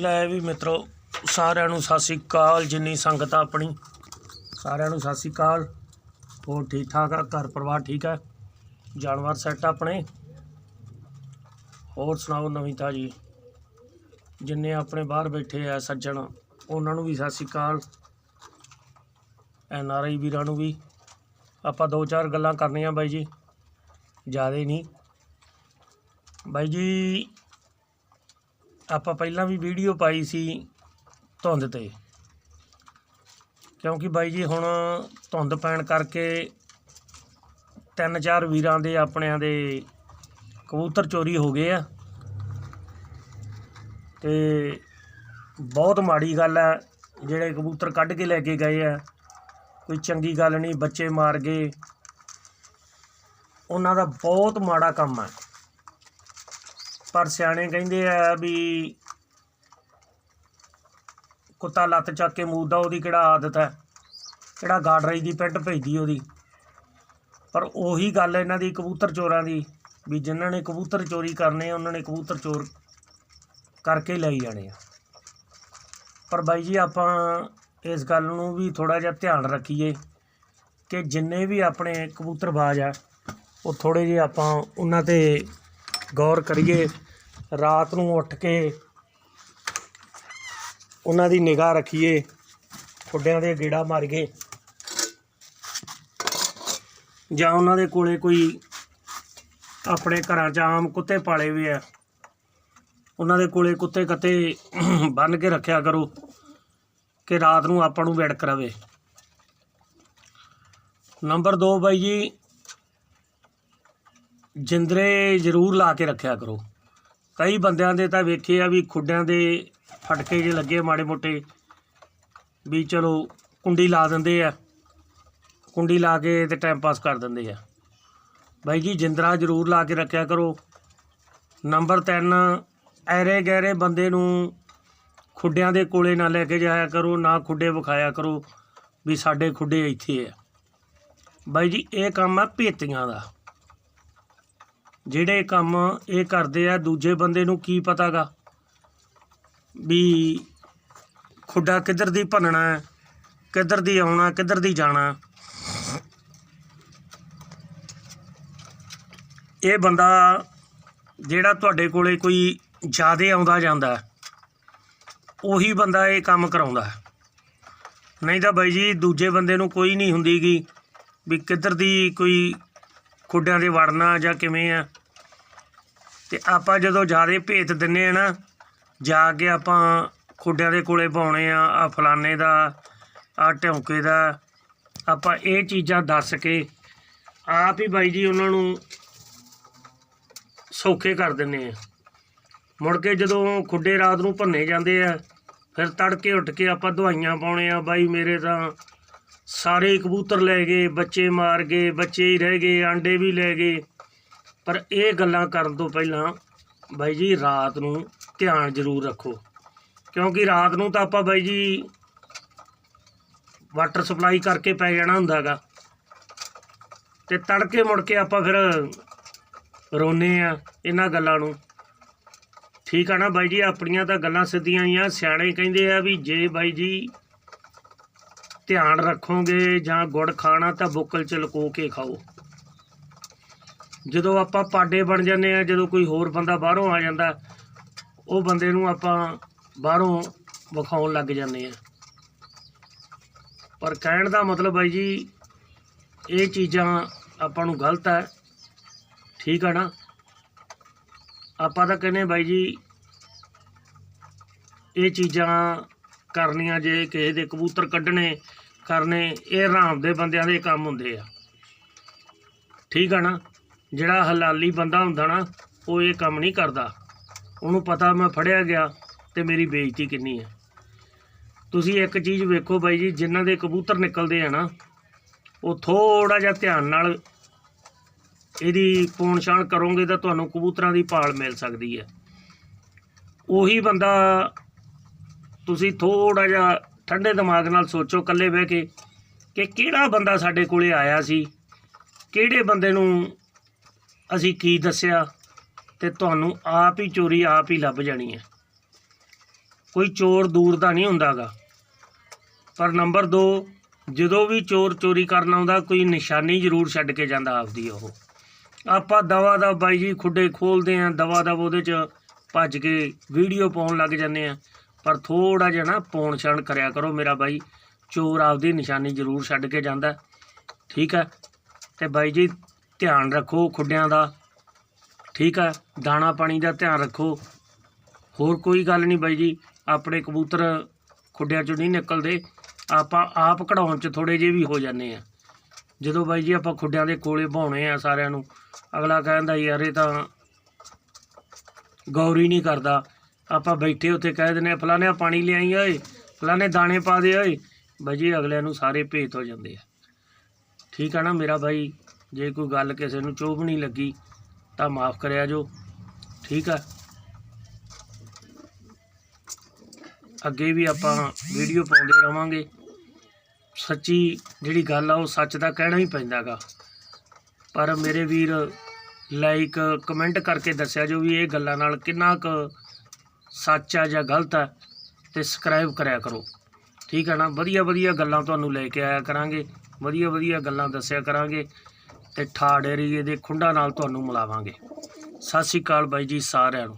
ਲੈ ਵੀ ਮਿੱਤਰੋ, ਸਾਰਿਆਂ ਨੂੰ ਸਤਿ ਸ੍ਰੀ ਅਕਾਲ। ਜਿੰਨੀ ਸੰਗਤ ਆ ਆਪਣੀ, ਸਾਰਿਆਂ ਨੂੰ ਸਤਿ ਸ੍ਰੀ ਅਕਾਲ। ਹੋਰ ਠੀਕ ਠਾਕ ਆ? ਘਰ ਪਰਿਵਾਰ ਠੀਕ ਆ? ਜਾਨਵਰ ਸੈੱਟ ਆਪਣੇ। ਹੋਰ ਸੁਣਾਓ ਨਵੀਂ ਤਾਜੀ? ਜਿੰਨੇ ਆਪਣੇ ਬਾਹਰ ਬੈਠੇ ਆ ਸੱਜਣ, ਉਹਨਾਂ ਨੂੰ ਵੀ ਸਤਿ ਸ੍ਰੀ ਅਕਾਲ। ਐਨ ਆਰ ਆਈ ਵੀਰਾਂ ਨੂੰ ਵੀ। ਆਪਾਂ ਦੋ ਚਾਰ ਗੱਲਾਂ ਕਰਨੀਆਂ ਬਾਈ ਜੀ। ਜ਼ਿਆਦਾ ਨਹੀਂ। ਬਾਈ ਜੀ ਆਪਾਂ ਪਹਿਲਾਂ ਵੀ ਵੀਡੀਓ ਪਾਈ ਸੀ ਧੁੰਦ ਤੇ। ਕਿਉਂਕਿ ਬਾਈ ਜੀ ਹੁਣ ਧੁੰਦ ਪੈਣ ਕਰਕੇ ਤਿੰਨ ਚਾਰ ਵੀਰਾਂ ਦੇ ਆਪਣਿਆਂ ਦੇ ਕਬੂਤਰ ਚੋਰੀ ਹੋ ਗਏ ਆ। ਤੇ ਬਹੁਤ ਮਾੜੀ ਗੱਲ ਹੈ ਜਿਹੜੇ ਕਬੂਤਰ ਕੱਢ ਕੇ ਲੈ ਕੇ ਗਏ ਆ। ਕੋਈ ਚੰਗੀ ਗੱਲ ਨਹੀਂ, ਬੱਚੇ ਮਾਰ ਗਏ। ਉਹਨਾਂ ਦਾ ਬਹੁਤ ਮਾੜਾ ਕੰਮ ਹੈ ਪਰ ਸਿਆਣੇ ਕਹਿੰਦੇ ਆ ਵੀ ਕੁੱਤਾ ਲੱਤ ਚੱਕ ਕੇ ਮੂਦਾ ਉਹਦੀ ਕਿਹੜਾ ਆਦਤ ਹੈ? ਕਿਹੜਾ ਗਾਡਰਾਈ ਦੀ ਪੈਂਟ ਭੇਜਦੀ ਉਹਦੀ। ਪਰ ਉਹੀ ਗੱਲ ਇਹਨਾਂ ਦੀ ਕਬੂਤਰ ਚੋਰਾਂ ਦੀ, ਵੀ ਜਿਨ੍ਹਾਂ ਨੇ ਕਬੂਤਰ ਚੋਰੀ ਕਰਨੇ ਉਹਨਾਂ ਨੇ ਕਬੂਤਰ ਚੋਰ ਕਰਕੇ ਲਈ ਜਾਣੇ ਆ। ਪਰ ਬਾਈ ਜੀ ਆਪਾਂ ਇਸ ਗੱਲ ਨੂੰ ਵੀ ਥੋੜਾ ਜਿਹਾ ਧਿਆਨ ਰੱਖੀਏ ਕਿ ਜਿੰਨੇ ਵੀ ਆਪਣੇ ਕਬੂਤਰਬਾਜ਼ ਆ, ਉਹ ਥੋੜੇ ਜਿਹੇ ਆਪਾਂ ਉਹਨਾਂ ਤੇ ਗੌਰ ਕਰੀਏ, ਰਾਤ ਨੂੰ ਉੱਠ ਕੇ ਉਹਨਾਂ ਦੀ ਨਿਗਾਹ ਰੱਖੀਏ ਖੁੱਡਿਆਂ ਦੇ ਗੇੜਾ ਮਾਰੀਏ, ਜਾਂ ਉਹਨਾਂ ਦੇ ਕੋਲੇ ਕੋਈ ਆਪਣੇ ਘਰਾਂ 'ਚ ਆਮ ਕੁੱਤੇ ਪਾਲੇ ਵੀ ਆ, ਉਹਨਾਂ ਦੇ ਕੋਲੇ ਕੁੱਤੇ ਕੱਤੇ ਬੰਨ ਕੇ ਰੱਖਿਆ ਕਰੋ ਕਿ ਰਾਤ ਨੂੰ ਆਪਾਂ ਨੂੰ ਵਿੜਕ ਰਵੇ। ਨੰਬਰ 2 ਬਾਈ ਜੀ ਜਿੰਦਰੇ ਜ਼ਰੂਰ ਲਾ ਕੇ ਰੱਖਿਆ ਕਰੋ। ਕਈ ਬੰਦਿਆਂ ਦੇ ਤਾਂ ਵੇਖੇ ਆ ਵੀ ਖੁੱਡਿਆਂ ਦੇ ਫਟਕੇ ਜੇ ਲੱਗੇ ਮਾੜੇ ਮੋਟੇ, ਵੀ ਚਲੋ ਕੁੰਡੀ ਲਾ ਦਿੰਦੇ ਆ। ਕੁੰਡੀ ਲਾ ਕੇ ਤੇ ਟਾਈਮ ਪਾਸ ਕਰ ਦਿੰਦੇ ਆ। ਬਾਈ ਜੀ, ਜਿੰਦਰਾ ਜ਼ਰੂਰ ਲਾ ਕੇ ਰੱਖਿਆ ਕਰੋ। ਨੰਬਰ 3 ਐਰੇ ਗਹਿਰੇ ਬੰਦੇ ਨੂੰ ਖੁੱਡਿਆਂ ਦੇ ਕੋਲੇ ਨਾ ਲੈ ਕੇ ਜਾਇਆ ਕਰੋ, ਨਾ ਖੁੱਡੇ ਵਿਖਾਇਆ ਕਰੋ ਵੀ ਸਾਡੇ ਖੁੱਡੇ ਇੱਥੇ ਆ। ਬਾਈ ਜੀ, ਇਹ ਕੰਮ ਆ ਭੇਤੀਆਂ ਦਾ। ਜਿਹੜੇ ਕੰਮ ਇਹ ਕਰਦੇ ਆ, ਦੂਜੇ ਬੰਦੇ ਨੂੰ ਕੀ ਪਤਾਗਾ ਵੀ ਖੁੱਡਾ ਕਿੱਧਰ ਦੀ ਭੰਨਣਾ ਹੈ, ਕਿੱਧਰ ਦੀ ਆਉਣਾ, ਕਿੱਧਰ ਦੀ ਜਾਣਾ ਇਹ ਬੰਦਾ ਜਿਹੜਾ ਤੁਹਾਡੇ ਕੋਲੇ ਕੋਈ ਜ਼ਿਆਦੇ ਆਉਂਦਾ ਜਾਂਦਾ ਉਹੀ ਬੰਦਾ ਇਹ ਕੰਮ ਕਰਾਉਂਦਾ ਹੈ। ਨਹੀਂ ਤਾਂ ਬਾਈ ਜੀ, ਦੂਜੇ ਬੰਦੇ ਨੂੰ ਕੋਈ ਨਹੀਂ ਹੁੰਦੀਗੀ ਵੀ ਕਿੱਧਰ ਦੀ ਕੋਈ ਖੁੱਡਿਆਂ ਦੇ ਵੜਨਾ ਜਾਂ ਕਿਵੇਂ ਆ। ਤੇ ਆਪਾਂ ਜਦੋਂ ਜ਼ਿਆਦਾ ਭੇਤ ਦਿੰਨੇ ਆ ਨਾ, ਜਾ ਕੇ ਆਪਾਂ ਖੁੱਡਿਆਂ ਦੇ ਕੋਲੇ ਪਾਉਣੇ ਆ ਆ ਫਲਾਣੇ ਦਾ ਆ ਢਿਉਂਕੇ ਦਾ, ਆਪਾਂ ਇਹ ਚੀਜ਼ਾਂ ਦੱਸ ਕੇ ਆਪ ਹੀ ਬਾਈ ਜੀ ਉਹਨਾਂ ਨੂੰ ਸੌਖੇ ਕਰ ਦਿੰਨੇ ਆ। ਮੁੜ ਕੇ ਜਦੋਂ ਖੁੱਡੇ ਰਾਤ ਨੂੰ ਭੰਨੇ ਜਾਂਦੇ ਆ, ਫਿਰ ਤੜਕੇ ਉੱਠ ਕੇ ਆਪਾਂ ਦਵਾਈਆਂ ਪਾਉਣੇ ਆ, ਬਾਈ ਮੇਰੇ ਤਾਂ ਸਾਰੇ ਕਬੂਤਰ ਲੈ ਗਏ, ਬੱਚੇ ਮਾਰ ਗਏ, ਬੱਚੇ ਹੀ ਰਹਿ ਗਏ, ਆਂਡੇ ਵੀ ਲੈ ਗਏ। ਪਰ ਇਹ ਗੱਲਾਂ ਕਰਨ ਤੋਂ ਪਹਿਲਾਂ ਬਾਈ ਜੀ, ਰਾਤ ਨੂੰ ਧਿਆਨ ਜ਼ਰੂਰ ਰੱਖੋ। ਕਿਉਂਕਿ ਰਾਤ ਨੂੰ ਤਾਂ ਆਪਾਂ ਬਾਈ ਜੀ ਵਾਟਰ ਸਪਲਾਈ ਕਰਕੇ ਪੈ ਜਾਣਾ ਹੁੰਦਾਗਾ। ਤੇ ਤੜਕੇ ਮੁੜ ਕੇ ਆਪਾਂ ਫਿਰ ਰੋਨੇ ਆ ਇਹਨਾਂ ਗੱਲਾਂ ਨੂੰ। ਠੀਕ ਆ ਨਾ ਬਾਈ ਜੀ, ਆਪਣੀਆਂ ਤਾਂ ਗੱਲਾਂ ਸਿੱਧੀਆਂ ਹੀ ਆ। ਸਿਆਣੇ ਕਹਿੰਦੇ ਆ ਵੀ ਜੇ ਬਾਈ ਜੀ ਧਿਆਨ ਰੱਖੋਗੇ ਜਾਂ ਗੁੜ ਖਾਣਾ ਤਾਂ ਬੁੱਕਲ ਚ ਲੁਕੋ ਕੇ ਖਾਓ। ਜਦੋਂ ਆਪਾਂ ਪਾਡੇ ਬਣ ਜਾਂਦੇ ਆ, ਜਦੋਂ ਕੋਈ ਹੋਰ ਬੰਦਾ ਬਾਹਰੋਂ ਆ ਜਾਂਦਾ, ਉਹ ਬੰਦੇ ਨੂੰ ਆਪਾਂ ਬਾਹਰੋਂ ਵਿਖਾਉਣ ਲੱਗ ਜਾਂਦੇ ਆ। ਪਰ ਕਹਿਣ ਦਾ ਮਤਲਬ ਬਾਈ ਜੀ, ਇਹ ਚੀਜ਼ਾਂ ਆਪਾਂ ਨੂੰ ਗਲਤ ਹੈ ਠੀਕ ਹੈ ਨਾ? ਆਪਾਂ ਤਾਂ ਕਹਿੰਦੇ ਬਾਈ ਜੀ, ਇਹ ਚੀਜ਼ਾਂ ਕਰਨੀਆਂ ਜੇ ਕਿਸੇ ਦੇ ਕਬੂਤਰ ਕੱਢਣੇ ਕਰਨੇ ਇਹ ਹਰਾਮ ਦੇ ਬੰਦਿਆਂ ਦੇ ਕੰਮ ਹੁੰਦੇ ਆ। ਠੀਕ ਆ ਨਾ? ਜਿਹੜਾ ਹਲਾਲੀ ਬੰਦਾ ਹੁੰਦਾ ਨਾ, ਉਹ ਇਹ ਕੰਮ ਨਹੀਂ ਕਰਦਾ। ਉਹਨੂੰ ਪਤਾ ਮੈਂ ਫੜਿਆ ਗਿਆ ਤੇ ਮੇਰੀ ਬੇਇੱਜ਼ਤੀ ਕਿੰਨੀ ਹੈ ਤੁਸੀਂ ਇੱਕ ਚੀਜ਼ ਵੇਖੋ ਬਾਈ ਜੀ, ਜਿਨ੍ਹਾਂ ਦੇ ਕਬੂਤਰ ਨਿਕਲਦੇ ਆ ਨਾ, ਉਹ ਥੋੜਾ ਜਿਹਾ ਧਿਆਨ ਨਾਲ ਇਹਦੀ ਪੂਣ ਛਾਣ ਕਰੋਗੇ ਤਾਂ ਤੁਹਾਨੂੰ ਕਬੂਤਰਾਂ ਦੀ ਭਾਲ ਮਿਲ ਸਕਦੀ ਹੈ ਉਹੀ ਬੰਦਾ ਤੁਸੀਂ ਥੋੜਾ ਜਿਹਾ ਠੰਡੇ ਦਿਮਾਗ ਨਾਲ ਸੋਚੋ ਇਕੱਲੇ ਬਹਿ ਕੇ ਕਿ ਕਿਹੜਾ ਬੰਦਾ ਸਾਡੇ ਕੋਲੇ ਆਇਆ ਸੀ, ਕਿਹੜੇ ਬੰਦੇ ਨੂੰ ਅਸੀਂ ਕੀ ਦੱਸਿਆ ਤੇ ਤੁਹਾਨੂੰ ਆਪ ਹੀ ਚੋਰੀ ਆਪ ਹੀ ਲੱਭ ਜਾਣੀ ਹੈ। ਕੋਈ ਚੋਰ ਦੂਰ ਦਾ ਨਹੀਂ ਹੁੰਦਾਗਾ। ਪਰ ਨੰਬਰ 2 ਜਦੋਂ ਵੀ ਚੋਰ ਚੋਰੀ ਕਰਨ ਆਉਂਦਾ, ਕੋਈ ਨਿਸ਼ਾਨੀ ਜ਼ਰੂਰ ਛੱਡ ਕੇ ਜਾਂਦਾ ਆਪਦੀ ਉਹ। ਆਪਾਂ ਦਵਾ ਦਾ ਬਾਈ ਜੀ ਖੁੱਡੇ ਖੋਲਦੇ ਆਂ ਦਵਾ ਦਾ ਉਹਦੇ 'ਚ ਭੱਜ ਕੇ ਵੀਡੀਓ ਪਾਉਣ ਲੱਗ ਜਾਂਦੇ ਆ ਪਰ ਥੋੜਾ ਜਿਹਾ ਨਾ ਪੌਣ ਛਣ ਕਰਿਆ ਕਰੋ ਮੇਰਾ ਬਾਈ। ਚੋਰ ਆਪਦੀ ਨਿਸ਼ਾਨੀ ਜ਼ਰੂਰ ਛੱਡ ਕੇ ਜਾਂਦਾ ਠੀਕ ਹੈ? ਤੇ ਬਾਈ ਜੀ, ਧਿਆਨ ਰੱਖੋ ਖੁੱਡਿਆਂ ਦਾ। ਠੀਕ ਹੈ? ਦਾਣਾ ਪਾਣੀ ਦਾ ਧਿਆਨ ਰੱਖੋ। ਹੋਰ ਕੋਈ ਗੱਲ ਨਹੀਂ ਬਾਈ ਜੀ, ਆਪਣੇ ਕਬੂਤਰ ਖੁੱਡਿਆਂ ਚੋਂ ਨਹੀਂ ਨਿਕਲਦੇ। ਆਪਾਂ ਆਪ ਕਢਾਉਣ ਚ ਥੋੜੇ ਜਿਹੇ ਵੀ ਹੋ ਜਾਂਦੇ ਆ ਜਦੋਂ ਬਾਈ ਜੀ ਆਪਾਂ ਖੁੱਡਿਆਂ ਦੇ ਕੋਲੇ ਭਾਉਣੇ ਆ ਸਾਰਿਆਂ ਨੂੰ, ਅਗਲਾ ਕਹਿੰਦਾ, ਯਾਰ, ਇਹ ਤਾਂ ਗੌਰ ਹੀ ਨਹੀਂ ਕਰਦਾ। ਆਪਾਂ ਬੈਠੇ ਉੱਥੇ ਕਹਿ ਦਿੰਦੇ ਆ ਫਲਾਣੇ ਪਾਣੀ ਲਿਆਈ ਓਏ, ਫਲਾਣੇ ਦਾਣੇ ਪਾ ਦੇ ਓਏ। ਬਾਈ ਜੀ, ਅਗਲਿਆਂ ਨੂੰ ਸਾਰੇ ਭੇਤ ਹੋ ਜਾਂਦੇ ਆ। ਠੀਕ ਆ ਨਾ ਮੇਰਾ ਬਾਈ? ਜੇ ਕੋਈ ਗੱਲ ਕਿਸੇ ਨੂੰ ਚੋਭ ਨਹੀਂ ਲੱਗੀ, ਤਾਂ ਮਾਫ ਕਰਿਆ ਜੋ। ਠੀਕ ਆ? ਅੱਗੇ ਵੀ ਆਪਾਂ ਵੀਡੀਓ ਪਾਉਂਦੇ ਰਵਾਂਗੇ। ਸੱਚੀ ਜਿਹੜੀ ਗੱਲ ਆ, ਉਹ ਸੱਚ ਦਾ ਕਹਿਣਾ ਹੀ ਪੈਂਦਾਗਾ ਪਰ ਮੇਰੇ ਵੀਰ ਲਾਈਕ ਕਮੈਂਟ ਕਰਕੇ ਦੱਸਿਆ ਜੋ ਵੀ ਇਹ ਗੱਲਾਂ ਨਾਲ ਕਿੰਨਾ ਕੁ ਸੱਚ ਆ ਜਾਂ ਗਲਤ ਆ, ਤੇ ਸਬਸਕ੍ਰਾਈਬ ਕਰਿਆ ਕਰੋ। ਠੀਕ ਹੈ ਨਾ? ਵਧੀਆ ਵਧੀਆ ਗੱਲਾਂ ਤੁਹਾਨੂੰ ਲੈ ਕੇ ਆਇਆ ਕਰਾਂਗੇ। ਵਧੀਆ ਵਧੀਆ ਗੱਲਾਂ ਦੱਸਿਆ ਕਰਾਂਗੇ ਤੇ ਠਾੜ ਏਰੀਏ ਦੇ ਖੁੰਡਾਂ ਨਾਲ ਤੁਹਾਨੂੰ ਮਿਲਾਵਾਂਗੇ। ਸਤਿ ਸ਼੍ਰੀ ਅਕਾਲ ਬਾਈ ਜੀ ਸਾਰਿਆਂ ਨੂੰ।